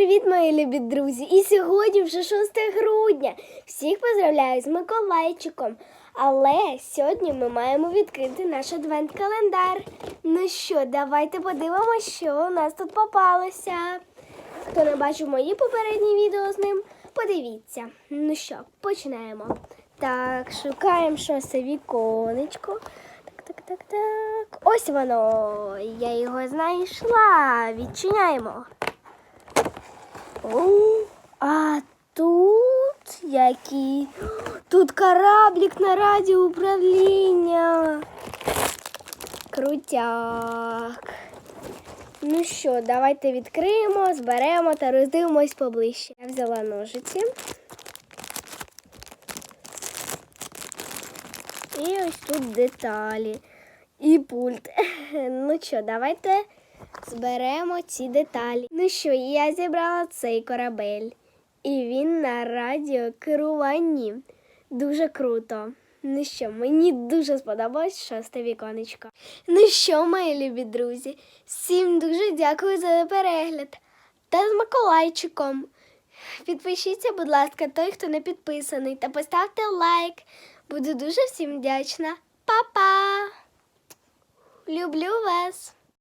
Привіт, мої любі друзі! І сьогодні вже 6 грудня. Всіх поздравляю з Миколайчиком. Але сьогодні ми маємо відкрити наш адвент-календар. Ну що, давайте подивимося, що у нас тут попалося. Хто не бачив мої попередні відео з ним, подивіться. Ну що, починаємо. Так, шукаємо шосте віконечко. Так, так, так, так. Ось воно. Я його знайшла. Відчиняємо. А тут які? Тут кораблік на радіоуправління. Крутяк. Ну що, давайте відкриємо, зберемо та роздивимось поближче. Я взяла ножиці. І ось тут деталі. І пульт. Ну що, давайте зберемо ці деталі. Ну що, я зібрала цей корабель. І він на радіокеруванні. Дуже круто. Ну що, мені дуже сподобалось шосте віконечко. Ну що, мої любі друзі, всім дуже дякую за перегляд. Та з Миколайчиком. Підпишіться, будь ласка, той, хто не підписаний, та поставте лайк. Буду дуже всім вдячна. Па-па! Люблю вас!